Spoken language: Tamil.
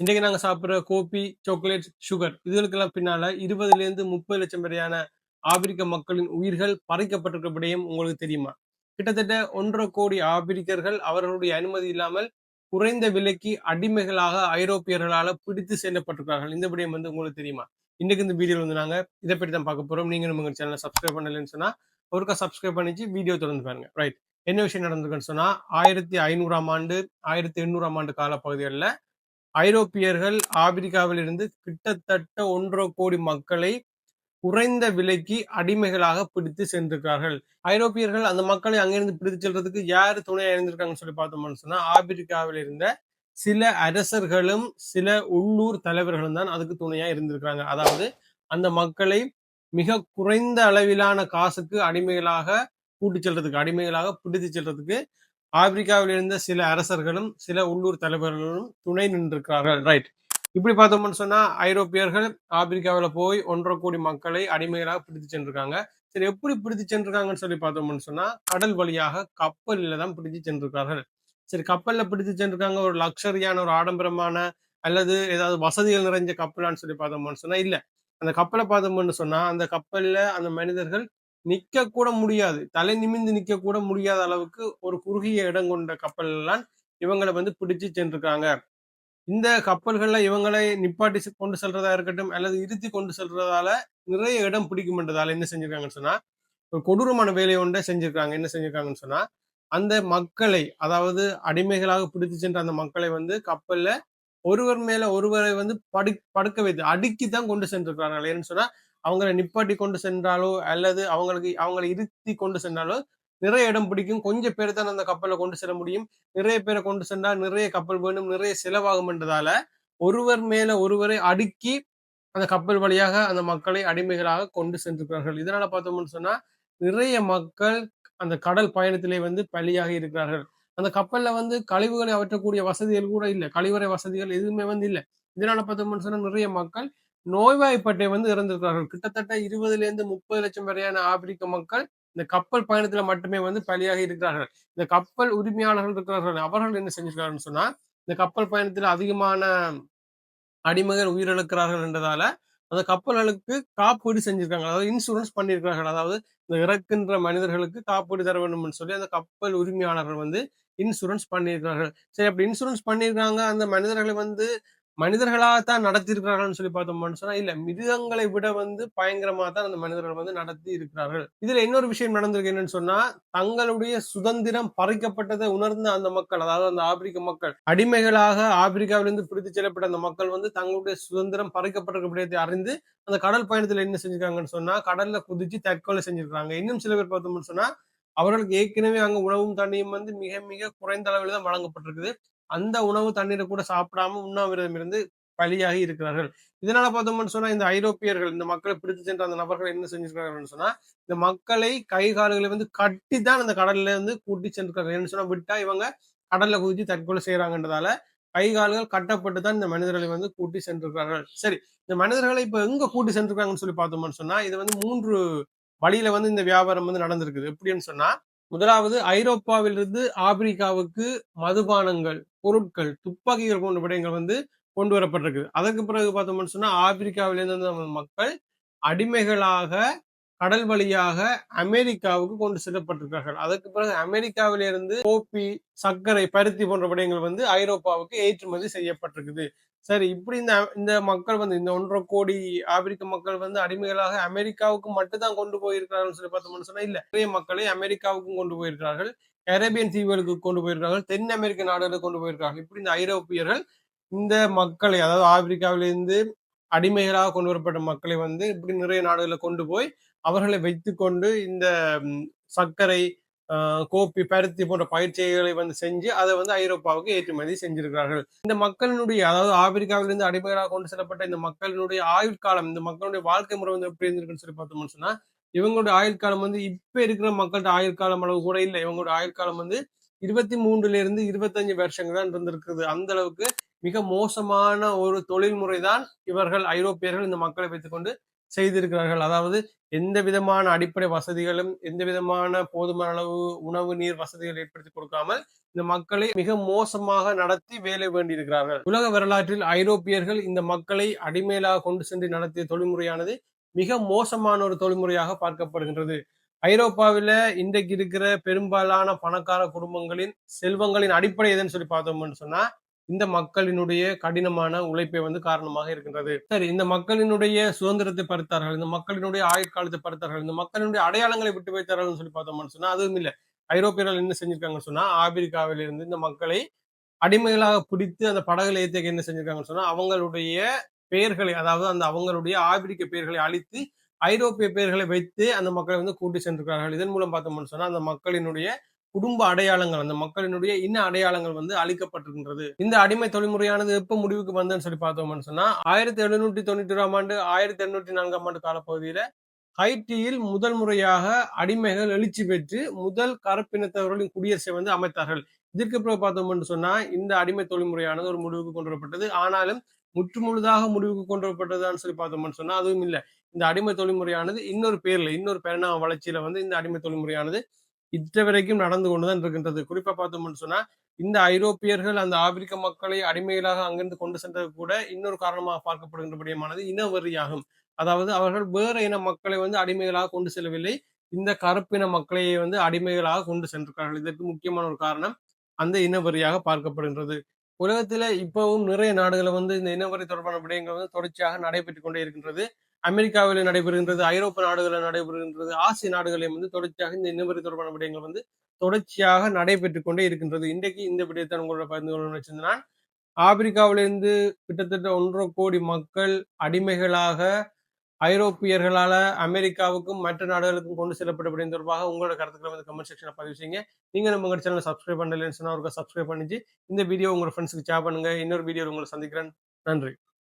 இன்றைக்கு நாங்கள் சாப்பிட்ற கோபி சாக்லேட் சுகர் இதுகளுக்கெல்லாம் பின்னால இருபதுலேருந்து முப்பது லட்சம் வரையான ஆப்பிரிக்க மக்களின் உயிர்கள் பறிக்கப்பட்டிருக்க உங்களுக்கு தெரியுமா? கிட்டத்தட்ட ஒன்றரை கோடி ஆப்பிரிக்கர்கள் அவர்களுடைய அனுமதி இல்லாமல் குறைந்த விலைக்கு அடிமைகளாக ஐரோப்பியர்களால் பிடித்து செல்லப்பட்டிருக்கிறார்கள். இந்த விடயம் வந்து உங்களுக்கு தெரியுமா? இன்னைக்கு இந்த வீடியோ வந்து நாங்கள் இதை பற்றி தான் பார்க்க போகிறோம் நீங்கள் நம்ம சேனலை சப்ஸ்கிரைப் பண்ணலன்னு சொன்னால் ஒருக்கா சப்ஸ்கிரைப் பண்ணிச்சு வீடியோ தொடர்ந்து பாருங்க. ரைட் என்ன விஷயம் நடந்திருக்குன்னு சொன்னால் ஆயிரத்தி ஐநூறாம் ஆண்டு ஆயிரத்தி எண்ணூறாம் ஆண்டு காலப்பகுதிகளில் ஐரோப்பியர்கள் ஆபிரிக்காவிலிருந்து கிட்டத்தட்ட ஒன்றரை கோடி மக்களை குறைந்த விலைக்கு அடிமைகளாக பிடித்து சென்றிருக்கிறார்கள். ஐரோப்பியர்கள் அந்த மக்களை அங்கிருந்து பிடித்து செல்றதுக்கு யார் துணையா இருந்திருக்காங்கன்னு சொல்லி பார்த்தோம்னு சொன்னா ஆப்பிரிக்காவில் இருந்த சில அரசர்களும் சில உள்ளூர் தலைவர்களும் தான் அதுக்கு துணையா இருந்திருக்கிறாங்க. அதாவது அந்த மக்களை மிக குறைந்த அளவிலான காசுக்கு அடிமைகளாக கூட்டி செல்றதுக்கு அடிமைகளாக பிடித்து செல்றதுக்கு ஆப்பிரிக்காவில் இருந்த சில அரசர்களும் சில உள்ளூர் தலைவர்களும் துணை நின்றிருக்கிறார்கள். ரைட் இப்படி பார்த்தோம்னு சொன்னா ஐரோப்பியர்கள் ஆப்பிரிக்காவில் போய் ஒன்றரை கோடி மக்களை அடிமைகளாக பிடித்து சென்றிருக்காங்க. சரி எப்படி பிடித்து சென்றிருக்காங்கன்னு சொல்லி பார்த்தோம்னு சொன்னா கடல் வழியாக கப்பலில் தான் பிடித்து சென்றிருக்கார்கள். சரி கப்பலில் பிடித்து சென்றிருக்காங்க ஒரு லக்ஸரியான ஒரு ஆடம்பரமான அல்லது ஏதாவது வசதிகள் நிறைஞ்ச கப்பலான்னு சொல்லி பார்த்தோம்னு சொன்னா இல்லை. அந்த கப்பலை பார்த்தோம்னு சொன்னா அந்த கப்பலில் அந்த மனிதர்கள் நிக்க கூட முடியாது. தலை நிமிந்து நிக்க கூட முடியாத அளவுக்கு ஒரு குறுகிய இடம் கொண்ட கப்பல் எல்லாம் இவங்களை வந்து பிடிச்சு சென்றிருக்காங்க. இந்த கப்பல்கள்ல இவங்களை நிப்பாட்டி கொண்டு செல்றதா இருக்கட்டும் அல்லது இருத்தி கொண்டு செல்றதால நிறைய இடம் பிடிக்கும்ன்றதால என்ன செஞ்சிருக்காங்கன்னு சொன்னா ஒரு கொடூரமான வேலையை ஒன்றை செஞ்சிருக்காங்க. என்ன செஞ்சிருக்காங்கன்னு சொன்னா அந்த மக்களை அதாவது அடிமைகளாக பிடித்து சென்ற அந்த மக்களை வந்து கப்பல்ல ஒருவர் மேல ஒருவரை வந்து படு படுக்க வைத்து அடுக்கி தான் கொண்டு சென்றிருக்கிறாங்க ஏன்னு சொன்னா அவங்களை நிப்பாட்டி கொண்டு சென்றாலோ அல்லது அவங்களுக்கு அவங்களை இருத்தி கொண்டு சென்றாலோ நிறைய இடம் பிடிக்கும். கொஞ்சம் பேர் தான் அந்த கப்பலை கொண்டு செல்ல முடியும். நிறைய பேரை கொண்டு சென்றால் நிறைய கப்பல் வேணும் நிறைய செலவாகும் என்றதால ஒருவர் மேல ஒருவரை அடுக்கி அந்த கப்பல் வழியாக அந்த மக்களை அடிமைகளாக கொண்டு சென்றிருக்கிறார்கள். இதனால பார்த்தோம்னு சொன்னா நிறைய மக்கள் அந்த கடல் பயணத்திலே வந்து பலியாக இருக்கிறார்கள். அந்த கப்பல்ல வந்து கழிவுகளை அகற்றக்கூடிய வசதிகள் கூட இல்லை. கழிவறை வசதிகள் எதுவுமே வந்து இல்லை. இதனால பார்த்தோம்னு சொன்னா நிறைய மக்கள் நோய்வாய்ப்பட்டை வந்து இறந்திருக்கிறார்கள். கிட்டத்தட்ட இருபதுல இருந்து முப்பது லட்சம் வரையான ஆப்பிரிக்க மக்கள் இந்த கப்பல் பயணத்துல மட்டுமே வந்து பலியாக இருக்கிறார்கள். இந்த கப்பல் உரிமையாளர்கள் இருக்கிறார்கள். அவர்கள் என்ன செஞ்சிருக்கிறார்கள் சொன்னா இந்த கப்பல் பயணத்துல அதிகமான அடிமைகள் உயிரிழக்கிறார்கள் என்றதால அந்த கப்பல்களுக்கு காப்பீடு செஞ்சிருக்காங்க. அதாவது இன்சூரன்ஸ் பண்ணியிருக்கிறார்கள். அதாவது இந்த இறக்கின்ற மனிதர்களுக்கு காப்பீடு தர வேண்டும்னு சொல்லி அந்த கப்பல் உரிமையாளர்கள் வந்து இன்சூரன்ஸ் பண்ணியிருக்கிறார்கள். சரி அப்படி இன்சூரன்ஸ் பண்ணியிருக்காங்க அந்த மனிதர்களை வந்து மனிதர்களாகத்தான் நடத்தியிருக்கிறார்கள்னு சொல்லி பார்த்தோம்னு சொன்னா இல்ல மிருகங்களை விட வந்து பயங்கரமா தான் அந்த மனிதர்கள் வந்து நடத்தி இருக்கிறார்கள் இதுல இன்னொரு விஷயம் நடந்திருக்கு என்னன்னு சொன்னா தங்களுடைய சுதந்திரம் பறிக்கப்பட்டதை உணர்ந்த அந்த மக்கள் அதாவது அந்த ஆப்பிரிக்க மக்கள் அடிமைகளாக ஆப்பிரிக்காவிலிருந்து பிரித்து செல்லப்பட்ட அந்த மக்கள் வந்து தங்களுடைய சுதந்திரம் பறிக்கப்பட்டிருக்க விடயத்தை அறிந்து அந்த கடல் பயணத்துல என்ன செஞ்சிருக்காங்கன்னு சொன்னா கடல்ல குதிச்சு தற்கொலை செஞ்சிருக்காங்க இன்னும் சில பேர் பார்த்தோம்னு சொன்னா அவர்களுக்கு ஏற்கனவே அங்க உணவும் தண்ணியும் வந்து மிக மிக குறைந்த அளவில் தான் வழங்கப்பட்டிருக்குது. அந்த உணவு தண்ணீரை கூட சாப்பிடாம உண்ணாவிரதம் இருந்து பலியாகி இருக்கிறார்கள். இதனால பார்த்தோம்னு சொன்னா இந்த ஐரோப்பியர்கள் இந்த மக்களை பிடித்து சென்ற அந்த நபர்கள் என்ன செஞ்சிருக்காங்கன்னு சொன்னா இந்த மக்களை கை கால்களை வந்து கட்டி தான் அந்த கடல்ல இருந்து கூட்டி சென்றிருக்காங்க என்ன சொன்னா விட்டா இவங்க கடல்ல குதிச்சு தற்கொலை செய்யறாங்கன்றதால கை கால்கள் கட்டப்பட்டு தான் இந்த மனிதர்களை வந்து கூட்டி சென்றிருக்கிறார்கள். சரி இந்த மனிதர்களை இப்ப எங்க கூட்டி சென்றிருக்காங்கன்னு சொல்லி பார்த்தோம்னு சொன்னா இது வந்து மூன்று வழியில வந்து இந்த வியாபாரம் வந்து நடந்திருக்குது. எப்படின்னு சொன்னா முதலாவது ஐரோப்பாவிலிருந்து ஆப்பிரிக்காவுக்கு மதுபானங்கள் பொருட்கள் துப்பாக்கிகள் போன்ற விடயங்கள் வந்து கொண்டு வரப்பட்டிருக்கு. அதற்கு பிறகு பார்த்தோம்னு சொன்னா ஆப்பிரிக்காவிலிருந்து மக்கள் அடிமைகளாக கடல் வழியாக அமெரிக்காவுக்கு கொண்டு செல்லப்பட்டிருக்கிறார்கள். அதற்கு பிறகு அமெரிக்காவிலிருந்து கோப்பி சர்க்கரை பருத்தி போன்ற விடயங்கள் வந்து ஐரோப்பாவுக்கு ஏற்றுமதி செய்யப்பட்டிருக்குது. சரி இப்படி இந்த இந்த மக்கள் வந்து இந்த ஒன்றரை கோடி ஆப்பிரிக்க மக்கள் வந்து அடிமைகளாக அமெரிக்காவுக்கு மட்டும்தான் கொண்டு போயிருக்கிறார்கள் சொல்லி பார்த்தோம்னு சொன்னா இல்ல. நிறைய மக்களை அமெரிக்காவுக்கும் கொண்டு போயிருக்கிறார்கள். அரேபியன் தீவுகளுக்கு கொண்டு போயிருக்கார்கள் தென் அமெரிக்க நாடுகளுக்கு கொண்டு போயிருக்கார்கள் இப்படி இந்த ஐரோப்பியர்கள் இந்த மக்களை அதாவது ஆப்பிரிக்காவிலிருந்து அடிமைகளாக கொண்டு வரப்பட்ட மக்களை வந்து இப்படி நிறைய நாடுகளில் கொண்டு போய் அவர்களை வைத்துக்கொண்டு இந்த சர்க்கரை கோப்பி பருத்தி போன்ற பயிற்சிகளை வந்து செஞ்சு அதை வந்து ஐரோப்பாவுக்கு ஏற்றுமதி செஞ்சிருக்கிறார்கள். இந்த மக்களினுடைய அதாவது ஆப்பிரிக்காவிலிருந்து அடிமைகளாக கொண்டு செல்லப்பட்ட இந்த மக்களினுடைய ஆயுட்காலம் இந்த மக்களுடைய வாழ்க்கை முறை வந்து எப்படி இருந்திருக்குன்னு சொல்லி பார்த்தோம்னு சொன்னா இவங்களுடைய ஆயுள் காலம் வந்து இப்ப இருக்கிற மக்கள்கிட்ட ஆயுள் காலம் அளவு கூட இல்லை. இவங்களுடைய ஆயுள் காலம் வந்து இருபத்தி மூன்றுல இருந்து இருபத்தஞ்சு வருஷங்கள் தான் இருந்திருக்குது அந்த அளவுக்கு மிக மோசமான ஒரு தொழில்முறை தான் இவர்கள் ஐரோப்பியர்கள் இந்த மக்களை வைத்துக்கொண்டு செய்திருக்கிறார்கள். அதாவது எந்த விதமான அடிப்படை வசதிகளும் எந்த விதமான போதுமான அளவு உணவு நீர் வசதிகள் ஏற்படுத்தி கொடுக்காமல் இந்த மக்களை மிக மோசமாக நடத்தி வேலை வேண்டியிருக்கிறார்கள். உலக வரலாற்றில் ஐரோப்பியர்கள் இந்த மக்களை அடிமையிலாக கொண்டு சென்று நடத்திய தொழில்முறையானது மிக மோசமான ஒரு தொழில்முறையாக பார்க்கப்படுகின்றது. ஐரோப்பாவில இன்றைக்கு இருக்கிற பெரும்பாலான பணக்கார குடும்பங்களின் செல்வங்களின் அடிப்படை எதுன்னு சொல்லி பார்த்தோம்னு சொன்னா இந்த மக்களினுடைய கடினமான உழைப்பை வந்து காரணமாக இருக்கின்றது. சரி இந்த மக்களினுடைய சுதந்திரத்தை பறித்தார்கள் இந்த மக்களினுடைய ஆயுட்காலத்தை பறித்தார்கள் இந்த மக்களினுடைய அடையாளங்களை விட்டு வைத்தார்கள் சொல்லி பார்த்தோம்னு சொன்னா அதுவும் இல்லை. ஐரோப்பியர்கள் என்ன செஞ்சிருக்காங்கன்னு சொன்னா ஆப்பிரிக்காவில இருந்து இந்த மக்களை அடிமைகளாக பிடித்து அந்த படகுல ஏற்றிக்க என்ன செஞ்சிருக்காங்கன்னு சொன்னா அவங்களுடைய பெயர்களை அதாவது அந்த அவங்களுடைய ஆப்பிரிக்க பெயர்களை அழித்து ஐரோப்பிய பெயர்களை வைத்து அந்த மக்களை வந்து கூட்டி சென்றிருக்கிறார்கள். இதன் மூலம் பார்த்தோம்னு சொன்னா அந்த மக்களினுடைய குடும்ப அடையாளங்கள் அந்த மக்களினுடைய இன்ன அடையாளங்கள் வந்து அளிக்கப்பட்டிருக்கின்றது இந்த அடிமை தொழில்முறையானது எப்ப முடிவுக்கு வந்ததுன்னு சொல்லி பார்த்தோம்னு சொன்னா ஆயிரத்தி எழுநூற்றி தொண்ணூற்றி ஓராம் ஆண்டு ஆயிரத்தி எண்ணூற்றி நான்காம் ஆண்டு காலப்பகுதியில ஹைட்டியில் முதல் முறையாக அடிமைகள் எழுச்சி பெற்று முதல் கருப்பினத்தவர்களின் குடியரசை வந்து அமைத்தார்கள். இதற்கு பிறகு பார்த்தோம்னு சொன்னா இந்த அடிமை தொழில்முறையானது ஒரு முடிவுக்கு கொண்டு வரப்பட்டது. ஆனாலும் முற்று முழுதாக முடிவுக்கு கொண்டு வரப்பட்டதான்னு சொல்லி பார்த்தோம்னு சொன்னா அதுவும் இல்லை. இந்த அடிமை தொழில்முறையானது இன்னொரு பேர்ல இன்னொரு பரிணாம வளர்ச்சியில வந்து இந்த அடிமை தொழில்முறையானது இற்ற வரைக்கும் நடந்து கொண்டுதான் இருக்கின்றது. குறிப்பா பார்த்தோம்னு சொன்னா இந்த ஐரோப்பியர்கள் அந்த ஆப்பிரிக்க மக்களை அடிமைகளாக அங்கிருந்து கொண்டு சென்றது கூட இன்னொரு காரணமாக பார்க்கப்படுகின்றபடியமானது இனவெறியாகும். அதாவது அவர்கள் வேற இன மக்களை வந்து அடிமைகளாக கொண்டு செல்லவில்லை. இந்த கருப்பின மக்களையே வந்து அடிமைகளாக கொண்டு சென்றிருக்கார்கள் இதற்கு முக்கியமான ஒரு காரணம் அந்த இனவெறியாக பார்க்கப்படுகின்றது. உலகத்துல இப்பவும் நிறைய நாடுகளை வந்து இந்த இனவரை தொடர்பான விடயங்கள் வந்து தொடர்ச்சியாக நடைபெற்றுக் கொண்டே இருக்கின்றது. அமெரிக்காவில் நடைபெறுகின்றது ஐரோப்பிய நாடுகளில் நடைபெறுகின்றது ஆசிய நாடுகளையும் வந்து தொடர்ச்சியாக இந்த இனவரை தொடர்பான விடயங்கள் வந்து தொடர்ச்சியாக நடைபெற்றுக் கொண்டே இருக்கின்றது. இன்றைக்கு இந்த விடயத்தை உங்களோட பகிர்ந்து கொள்ள வச்சிருந்தான் ஆப்பிரிக்காவிலிருந்து கிட்டத்தட்ட ஒன்றரை கோடி மக்கள் அடிமைகளாக ஐரோப்பியர்களால அமெரிக்காவுக்கும் மற்ற நாடுகளுக்கும் கொண்டு செல்லப்பட்ட தொடர்பாக உங்களோட கருத்துக்களை வந்து கமெண்ட் செக்ஷனில் பதிவு செய்யுங்க. நீங்க நம்ம சேனல் சப்ஸ்கிரைப் பண்ணலன்னு சொன்னால் அவருக்கு சப்ஸ்கிரைப் பண்ணிச்சு இந்த வீடியோ உங்கள் ஃப்ரெண்ட்ஸுக்கு ஷேர் பண்ணுங்க. இன்னொரு வீடியோ உங்களை சந்திக்கிறேன். நன்றி.